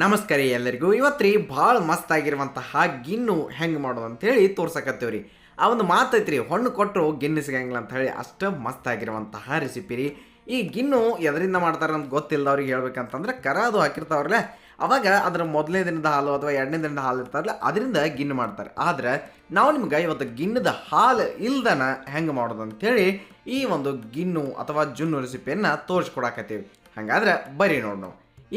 ನಮಸ್ಕಾರ ಎಲ್ಲರಿಗೂ. ಇವತ್ತು ರೀ ಭಾಳ ಮಸ್ತ್ ಆಗಿರುವಂತಹ ಗಿನ್ನು ಹೆಂಗೆ ಮಾಡೋದು ಅಂತೇಳಿ ಹೇಳಿ ರೀ ಆ ಒಂದು ಮಾತೈತ್ರಿ ಹೊಣ್ಣು ಕೊಟ್ಟರು ಗಿನ್ನು ಸಿಗಂಗಿಲ್ಲ ಅಂತ ಹೇಳಿ ಅಷ್ಟು ಮಸ್ತ್ ಆಗಿರುವಂತಹ ರೆಸಿಪಿ ರೀ. ಈ ಗಿನ್ನು ಎದರಿಂದ ಮಾಡ್ತಾರೆ ಅಂತ ಗೊತ್ತಿಲ್ಲದವ್ರಿಗೆ ಹೇಳ್ಬೇಕಂತಂದ್ರೆ ಕರ ಅದು ಹಾಕಿರ್ತಾವ್ರಲ್ಲ, ಅವಾಗ ಅದರ ಮೊದಲನೇ ದಿನದ ಹಾಲು ಅಥವಾ ಎರಡನೇ ದಿನದ ಹಾಲು ಇರ್ತಾರಲ್ಲ, ಅದರಿಂದ ಗಿನ್ನು ಮಾಡ್ತಾರೆ. ಆದ್ರೆ ನಾವು ನಿಮ್ಗೆ ಇವತ್ತು ಗಿನ್ನದ ಹಾಲು ಇಲ್ದನ ಹೆಂಗೆ ಮಾಡೋದು ಅಂತೇಳಿ ಈ ಒಂದು ಗಿನ್ನು ಅಥವಾ ಜುನ್ನು ರೆಸಿಪಿಯನ್ನು ತೋರಿಸ್ಕೊಡಕತ್ತೀವಿ. ಹಾಗಾದ್ರೆ ಬರೀ ನೋಡಿ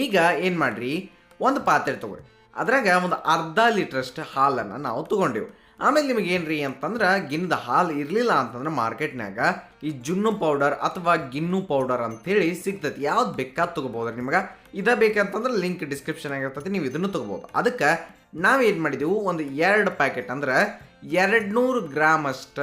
ಈಗ ಏನು ಮಾಡ್ರಿ ಒಂದು ಪಾತ್ರೆ ತಗೊಳ್ಳಿ. ಅದ್ರಾಗ ಒಂದು ಅರ್ಧ ಲೀಟ್ರಷ್ಟು ಹಾಲನ್ನು ನಾವು ತೊಗೊಂಡೆವು. ಆಮೇಲೆ ನಿಮಗೆ ಏನು ರೀ ಅಂತಂದ್ರೆ ಗಿನ್ನದ ಹಾಲು ಇರಲಿಲ್ಲ ಅಂತಂದ್ರೆ ಮಾರ್ಕೆಟ್ನಾಗ ಈ ಜುನ್ನು ಪೌಡರ್ ಅಥವಾ ಗಿನ್ನು ಪೌಡರ್ ಅಂತೇಳಿ ಸಿಗ್ತೈತಿ. ಯಾವ್ದು ಬೇಕಾದ್ ತೊಗೋಬೋದು ನಿಮಗೆ? ಇದ ಬೇಕಂತಂದ್ರೆ ಲಿಂಕ್ ಡಿಸ್ಕ್ರಿಪ್ಷನ್ ಆಗಿರ್ತೈತಿ, ನೀವು ಇದನ್ನು ತೊಗೋಬೋದು. ಅದಕ್ಕೆ ನಾವೇನು ಮಾಡಿದೆವು, ಒಂದು ಎರಡು ಪ್ಯಾಕೆಟ್ ಅಂದ್ರೆ ಎರಡು ನೂರು ಗ್ರಾಮ್ ಅಷ್ಟ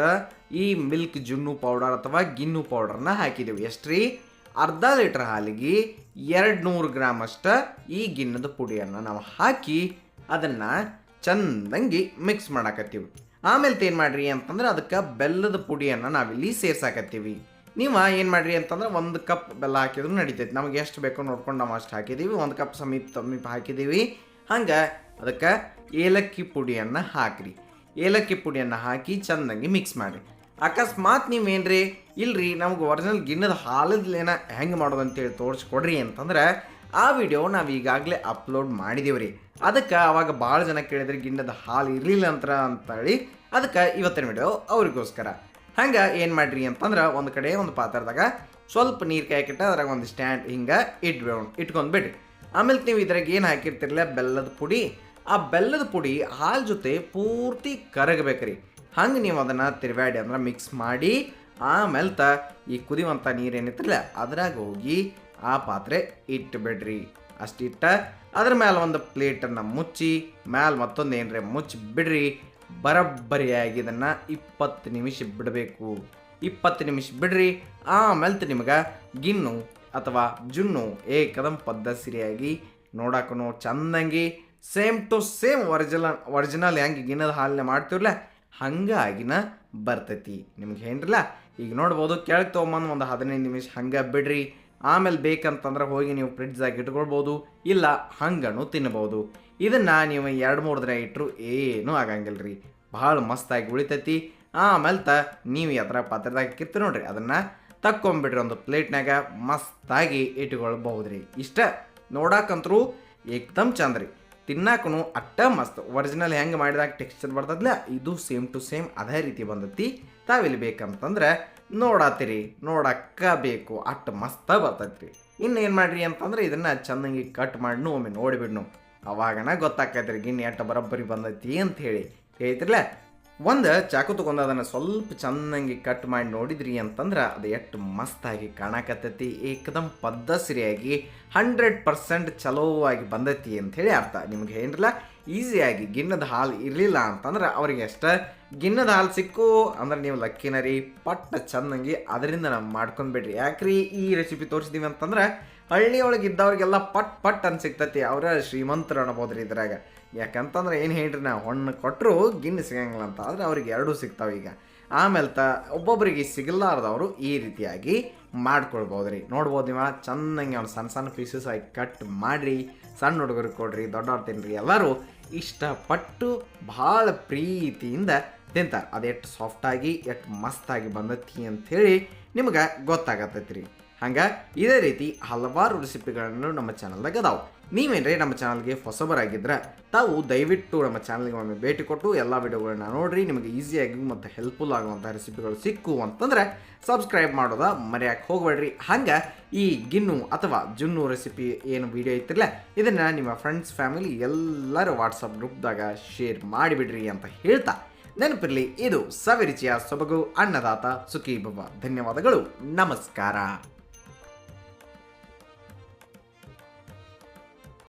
ಈ ಮಿಲ್ಕ್ ಜುನ್ನು ಪೌಡರ್ ಅಥವಾ ಗಿನ್ನು ಪೌಡರ್ನ ಹಾಕಿದೆವು. ಎಷ್ಟ್ರಿ? ಅರ್ಧ ಲೀಟ್ರ್ ಹಾಲಿಗೆ ಎರಡು ನೂರು ಗ್ರಾಮ್ ಅಷ್ಟ ಈ ಗಿನ್ನದ ಪುಡಿಯನ್ನು ನಾವು ಹಾಕಿ ಅದನ್ನು ಚಂದಂಗಿ ಮಿಕ್ಸ್ ಮಾಡಾಕತ್ತೀವಿ. ಆಮೇಲೆ ಏನು ಮಾಡ್ರಿ ಅಂತಂದ್ರೆ ಅದಕ್ಕೆ ಬೆಲ್ಲದ ಪುಡಿಯನ್ನು ನಾವಿಲ್ಲಿ ಸೇರ್ಸಾಕತ್ತೀವಿ. ನೀವು ಏನು ಮಾಡ್ರಿ ಅಂತಂದ್ರೆ ಒಂದು ಕಪ್ ಬೆಲ್ಲ ಹಾಕಿದ್ರು ನಡಿತೈತಿ. ನಮಗೆ ಎಷ್ಟು ಬೇಕೋ ನೋಡ್ಕೊಂಡು ನಾವು ಅಷ್ಟು ಹಾಕಿದ್ದೀವಿ ಒಂದು ಕಪ್ ಸಮೀಪ ಸಮೀಪ ಹಾಕಿದ್ದೀವಿ ಹಂಗೆ ಅದಕ್ಕೆ ಏಲಕ್ಕಿ ಪುಡಿಯನ್ನು ಹಾಕ್ರಿ. ಏಲಕ್ಕಿ ಪುಡಿಯನ್ನು ಹಾಕಿ ಚೆಂದಂಗಿ ಮಿಕ್ಸ್ ಮಾಡಿ ಅಕಸ್ಮಾತ್ ನೀವೇನ್ರಿ? ಇಲ್ರಿ, ನಮ್ಗೆ ಒರಿಜಿನಲ್ ಗಿನ್ನದ ಹಾಲದ್ಲೇನ ಹೆಂಗೆ ಮಾಡೋದು ಅಂತೇಳಿ ತೋರಿಸ್ಕೊಡ್ರಿ ಅಂತಂದ್ರೆ, ಆ ವಿಡಿಯೋ ನಾವು ಈಗಾಗಲೇ ಅಪ್ಲೋಡ್ ಮಾಡಿದೀವಿ ರೀ ಅದಕ್ಕೆ ಅವಾಗ ಭಾಳ ಜನ ಕೇಳಿದ್ರೆ ಗಿನ್ನದ ಹಾಲು ಇರಲಿಲ್ಲ ಅಂತ ಅಂತೇಳಿ. ಅದಕ್ಕೆ ಇವತ್ತಿನ ವಿಡಿಯೋ ಅವ್ರಿಗೋಸ್ಕರ. ಹಂಗೆ ಏನು ಮಾಡ್ರಿ ಅಂತಂದ್ರೆ, ಒಂದು ಕಡೆ ಒಂದು ಪಾತ್ರದಾಗ ಸ್ವಲ್ಪ ನೀರು ಕಾಯ್ಕಿಟ್ಟ ಅದ್ರಾಗ ಒಂದು ಸ್ಟ್ಯಾಂಡ್ ಹಿಂಗೆ ಇಟ್ಬೇ ಇಟ್ಕೊಂಡು ಬಿಡ್ರಿ ಆಮೇಲೆ ನೀವು ಇದ್ರಾಗ ಏನು ಹಾಕಿರ್ತಿರಲ್ಲ ಬೆಲ್ಲದ ಪುಡಿ. ಆ ಬೆಲ್ಲದ ಪುಡಿ ಹಾಲು ಜೊತೆ ಪೂರ್ತಿ ಕರಗಬೇಕ್ರಿ. ಹಂಗೆ ನೀವು ಅದನ್ನು ತಿರುವಾಡಿ ಅಂದ್ರೆ ಮಿಕ್ಸ್ ಮಾಡಿ ಆಮೇಲೆ ತ ಈ ಕುದಿವಂಥ ನೀರೇನಿತ್ತಲ್ಲ ಅದ್ರಾಗ ಹೋಗಿ ಆ ಪಾತ್ರೆ ಇಟ್ಟು ಬಿಡ್ರಿ ಅಷ್ಟಿಟ್ಟ ಅದ್ರ ಮೇಲೆ ಒಂದು ಪ್ಲೇಟನ್ನು ಮುಚ್ಚಿ, ಮ್ಯಾಲೆ ಮತ್ತೊಂದು ಏನರೆ ಮುಚ್ಚಿ ಬಿಡ್ರಿ ಬರಬ್ಬರಿಯಾಗಿ ಇದನ್ನು ಇಪ್ಪತ್ತು ನಿಮಿಷ ಬಿಡಬೇಕು. ಇಪ್ಪತ್ತು ನಿಮಿಷ ಬಿಡ್ರಿ. ಆಮೇಲೆ ನಿಮಗೆ ಗಿನ್ನು ಅಥವಾ ಜುನ್ನು ಏಕದಂ ಪದ್ಧತಿಯಾಗಿ ನೋಡಕ್ಕೂ ಚಂದಂಗಿ same to same original original ಹೆಂಗೆ ಗಿನ್ನದ ಹಾಲನ್ನ ಮಾಡ್ತೀವಲ್ಲ ಹಂಗಾಗಿನ ಬರ್ತೈತಿ. ನಿಮ್ಗೆ ಏನ್ರಲ್ಲ ಈಗ ನೋಡ್ಬೋದು, ಕೆಳಗೆ ತೊಗೊಂಬಂದು ಒಂದು ಹದಿನೈದು ನಿಮಿಷ ಹಂಗೆ ಬಿಡ್ರಿ. ಆಮೇಲೆ ಬೇಕಂತಂದ್ರೆ ಹೋಗಿ ನೀವು ಫ್ರಿಡ್ಜಾಗಿ ಇಟ್ಕೊಳ್ಬೋದು. ಇಲ್ಲ, ಹಂಗನು ತಿನ್ಬೋದು. ಇದನ್ನು ನೀವು ಎರಡು ಮೂರು ದಿನ ಇಟ್ಟರು ಏನೂ ಆಗಂಗಿಲ್ಲ ರೀ ಭಾಳ ಮಸ್ತಾಗಿ ಉಳಿತೈತಿ. ಆಮೇಲೆ ತ ನೀವು ಎದ್ರ ಪಾತ್ರದಾಗ ಕಿತ್ತು ನೋಡ್ರಿ, ಅದನ್ನು ತಕ್ಕೊಂಬಿಡ್ರಿ ಒಂದು ಪ್ಲೇಟ್ನಾಗ ಮಸ್ತಾಗಿ ಇಟ್ಕೊಳ್ಬಹುದು ರೀ ಇಷ್ಟ ನೋಡಕ್ಕಂತರೂ ಏಕ್ದಮ್ ಚಂದ ರೀ ತಿನ್ನಾಕನು ಅಟ್ಟ ಮಸ್ತ್. ಒರಿಜಿನಲ್ ಹೆಂಗೆ ಮಾಡಿದಾಗ ಟೆಕ್ಸ್ಚರ್ ಬರ್ತದಲ್ಲ ಇದು ಸೇಮ್ ಟು ಸೇಮ್ ಅದೇ ರೀತಿ ಬಂದತಿ. ತಾವಿಲ್ಲಿ ಬೇಕಂತಂದ್ರೆ ನೋಡತ್ತೀರಿ ನೋಡಕ್ಕ ಬೇಕು ಅಷ್ಟು ಮಸ್ತ ಬರ್ತೈತ್ರಿ. ಇನ್ನೇನು ಮಾಡ್ರಿ ಅಂತಂದ್ರೆ ಇದನ್ನು ಚೆನ್ನಾಗಿ ಕಟ್ ಮಾಡಿನು, ಒಮ್ಮೆ ನೋಡಿಬಿಡ್ನು. ಅವಾಗನ ಗೊತ್ತಾಕೈತ್ರಿ ಗಿಣ್ಣಿ ಅಟ್ಟ ಬರೋಬ್ಬರಿ ಬಂದೈತಿ ಅಂತ ಹೇಳಿ ಹೇಳ್ತಿರ್ಲ? ಒಂದು ಚಾಕು ತೊಗೊಂಡು ಅದನ್ನು ಸ್ವಲ್ಪ ಚೆನ್ನಾಗಿ ಕಟ್ ಮಾಡಿ ನೋಡಿದ್ರಿ ಅಂತಂದ್ರೆ ಅದು ಎಷ್ಟು ಮಸ್ತಾಗಿ ಕಾಣಕತ್ತೈತಿ. ಏಕದಮ್ ಪದ್ಧಸಿರಿಯಾಗಿ ಹಂಡ್ರೆಡ್ ಪರ್ಸೆಂಟ್ ಚಲೋವಾಗಿ ಬಂದೈತಿ ಅಂಥೇಳಿ ಅರ್ಥ. ನಿಮ್ಗೆ ಏನಿರಲ್ಲ? ಈಸಿಯಾಗಿ ಗಿನ್ನದ ಹಾಲು ಇರಲಿಲ್ಲ ಅಂತಂದ್ರೆ ಅವ್ರಿಗೆ ಎಷ್ಟ ಗಿನ್ನದ ಹಾಲು ಸಿಕ್ಕು ಅಂದ್ರೆ ನೀವು ಲಕ್ಕಿನ ರೀ ಪಟ್ಟ ಚಂದಂಗಿ ಅದರಿಂದ ನಾವು ಮಾಡ್ಕೊಂಡ್ಬಿಡ್ರಿ. ಯಾಕ್ರಿ ಈ ರೆಸಿಪಿ ತೋರಿಸಿದೀವಿ ಅಂತಂದ್ರೆ ಹಳ್ಳಿಯೊಳಗೆ ಇದ್ದವ್ರಿಗೆಲ್ಲ ಪಟ್ ಪಟ್ ಅಂತ ಸಿಗ್ತತಿ, ಅವರ ಶ್ರೀಮಂತರು ಅನ್ಬೋದ್ರಿ ಇದ್ರಾಗ. ಯಾಕಂತಂದ್ರೆ ಏನು ಹೇಳ್ರಿ ನಾವು, ಹಣ್ಣು ಕೊಟ್ಟರು ಗಿಣ್ಣು ಸಿಗಂಗಿಲ್ಲ ಅಂತ, ಆದರೆ ಅವ್ರಿಗೆ ಎರಡೂ ಸಿಗ್ತಾವೆ ಈಗ. ಆಮೇಲೆ ತ ಒಬ್ಬೊಬ್ಬರಿಗೆ ಸಿಗಲಾರ್ದವರು ಈ ರೀತಿಯಾಗಿ ಮಾಡ್ಕೊಳ್ಬೋದು ರೀ ನೋಡ್ಬೋದು ನೀವು, ಚೆನ್ನಾಗಿ ಅವ್ನು ಸಣ್ಣ ಸಣ್ಣ ಪೀಸಸ್ ಆಗಿ ಕಟ್ ಮಾಡಿರಿ ಸಣ್ಣ ಹುಡುಗರಿಗೆ ಕೊಡ್ರಿ, ದೊಡ್ಡವ್ರು ತಿನ್ನಿರಿ ಎಲ್ಲರೂ ಇಷ್ಟಪಟ್ಟು ಭಾಳ ಪ್ರೀತಿಯಿಂದ ತಿಂತಾರೆ. ಅದು ಎಷ್ಟು ಸಾಫ್ಟಾಗಿ ಎಷ್ಟು ಮಸ್ತಾಗಿ ಬಂದತಿ ಅಂಥೇಳಿ ನಿಮ್ಗೆ ಗೊತ್ತಾಗತ್ತೈತಿ ರೀ ಹಂಗೆ ಇದೇ ರೀತಿ ಹಲವಾರು ರೆಸಿಪಿಗಳನ್ನು ನಮ್ಮ ಚಾನಲ್ದಾಗ ಅದಾವೆ. ನೀವೇನ್ರಿ ನಮ್ಮ ಚಾನಲ್ಗೆ ಹೊಸಬರಾಗಿದ್ದರೆ ತಾವು ದಯವಿಟ್ಟು ನಮ್ಮ ಚಾನಲ್ಗೆ ಒಮ್ಮೆ ಭೇಟಿ ಕೊಟ್ಟು ಎಲ್ಲ ವಿಡಿಯೋಗಳನ್ನ ನೋಡ್ರಿ, ನಿಮಗೆ ಈಸಿಯಾಗಿ ಮತ್ತು ಹೆಲ್ಪ್ಫುಲ್ ಆಗುವಂಥ ರೆಸಿಪಿಗಳು ಸಿಕ್ಕು ಅಂತಂದ್ರೆ ಸಬ್ಸ್ಕ್ರೈಬ್ ಮಾಡೋದ ಮರೆಯಕ್ಕೆ ಹೋಗಬೇಡ್ರಿ. ಹಂಗೆ ಈ ಗಿನ್ನು ಅಥವಾ ಜುನ್ನು ರೆಸಿಪಿ ಏನು ವಿಡಿಯೋ ಇತ್ತಿರಲ್ಲ ಇದನ್ನು ನಿಮ್ಮ ಫ್ರೆಂಡ್ಸ್ ಫ್ಯಾಮಿಲಿ ಎಲ್ಲರೂ ವಾಟ್ಸಪ್ ಗ್ರೂಪ್ದಾಗ ಶೇರ್ ಮಾಡಿಬಿಡ್ರಿ ಅಂತ ಹೇಳ್ತಾ ನೆನಪಿರಲಿ, ಇದು ಸವಿರುಚಿಯ ಸೊಬಗು, ಅನ್ನದಾತ ಸುಖಿ ಬಾಬಾ ಧನ್ಯವಾದಗಳು. ನಮಸ್ಕಾರ.